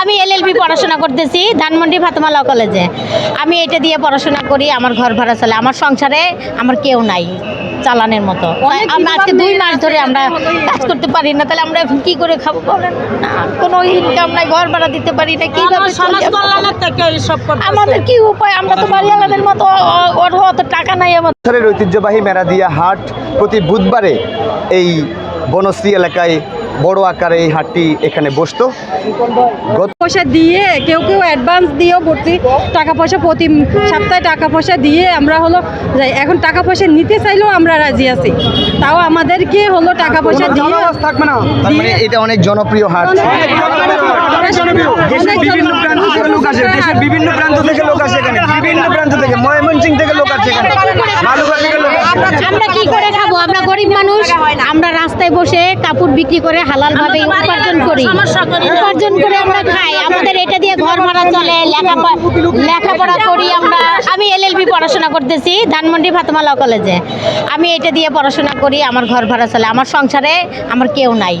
আমি এলএলবি পড়াশোনা করতেছি ধানমন্ডি ফাতেমালা কলেজে। আমি এটা দিয়ে পড়াশোনা করি আমার ঘর ভাড়া চলে। আমার সংসারে আমার কেউ নাই চালানের মতো। আমরা আজকে দুই মাস ধরে আমরা কাজ করতে পারি না। তাহলে আমরা এখন কি করে খাব বলেন? না কোনো ইনকাম নাই ঘর ভাড়া দিতে পারি না কীভাবে। আমাদের কি উপায়? আমরা তো বাড়িওয়ালাদের মতো ওর অত টাকা নাই আমাদের। বছরের ঐতিহ্যবাহী মেরাদিয়া হাট প্রতি বুধবারে এই বনশ্রী এলাকায় বড় আকারে এই হাটটি এখানে বসতো। গত পয়সা দিয়ে কেউ কেউ অ্যাডভান্স দিয়েও ভর্তি টাকা পয়সা প্রতি সপ্তাহে টাকা পয়সা দিয়ে আমরা হলো যাই এখন টাকা পয়সা নিতে চাইলেও আমরা রাজি আছি। তাও আমাদেরকে হলো টাকা পয়সা দিয়ে তার মানে এটা অনেক জনপ্রিয় হাট। বিভিন্ন প্রান্ত থেকে লোক আসে দেশের বিভিন্ন প্রান্ত থেকে লোক আসে এখানে। বিভিন্ন প্রান্ত থেকে ময়মনসিং থেকে লোক আসে এখানে। মালুকা থেকে লোক আসে আমরা কি করে আমরা গরিব মানুষ আমরা রাস্তায় বসে কাপড় বিক্রি করে হালালভাবে উপার্জন করি। উপার্জন করে আমরা খাই। আমাদের এটা দিয়ে ঘর ভাড়া চলে লেখাপড়া লেখাপড়া করি আমরা। আমি এলএলবি পড়াশোনা করতেছি ধানমন্ডি ফাতেমালা কলেজে। আমি এটা দিয়ে পড়াশোনা করি আমার ঘর ভাড়া চলে। আমার সংসারে আমার কেউ নাই।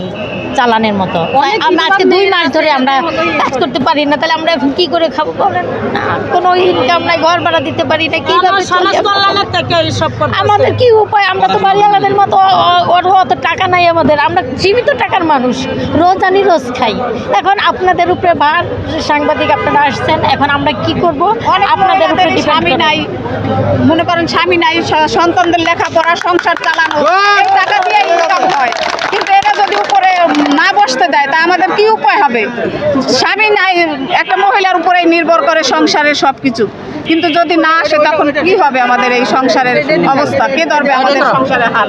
চালানের মতো। আমরা আজকে দুই মাস ধরে আমরা কাজ করতে পারি না তাহলে আমরা এখন কি করে খাব বলেন? কোনো ইনকাম নাই ঘর ভাড়া দিতে পারি না কীভাবে। আমাদের কি উপায়? আমরা তো বাড়িওয়ালাদের মতো অত টাকা নাই আমাদের। আমরা সীমিত টাকার মানুষ রোজ আনি রোজ খাই। এখন আপনাদের উপরে ভার সাংবাদিক আপনারা আসছেন এখন আমরা কি করব? আপনাদের উপরে স্বামী নাই মনে করেন স্বামী নাই স- সন্তানদের লেখাপড়া সংসার চালানো এই টাকা দিয়ে ইনকাম হয় কিন্তু এটা যদি উপরে না দেয় তা আমাদের কি উপায় হবে? স্বামী নাই একটা মহিলার উপরে নির্ভর করে সংসারের সব কিছু কিন্তু যদি না আসে তখন কি হবে আমাদের এই সংসারের অবস্থা? কে ধরবে আমাদের সংসারের হাল?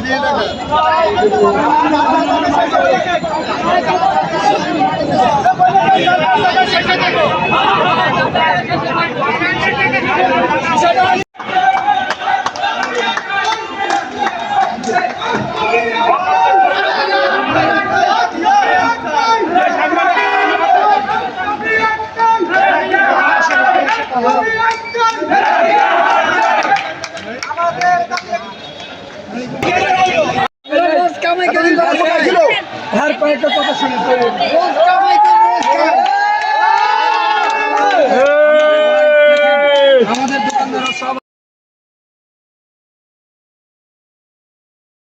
দিয়ে দেখো কয়েকটা কথা শুনে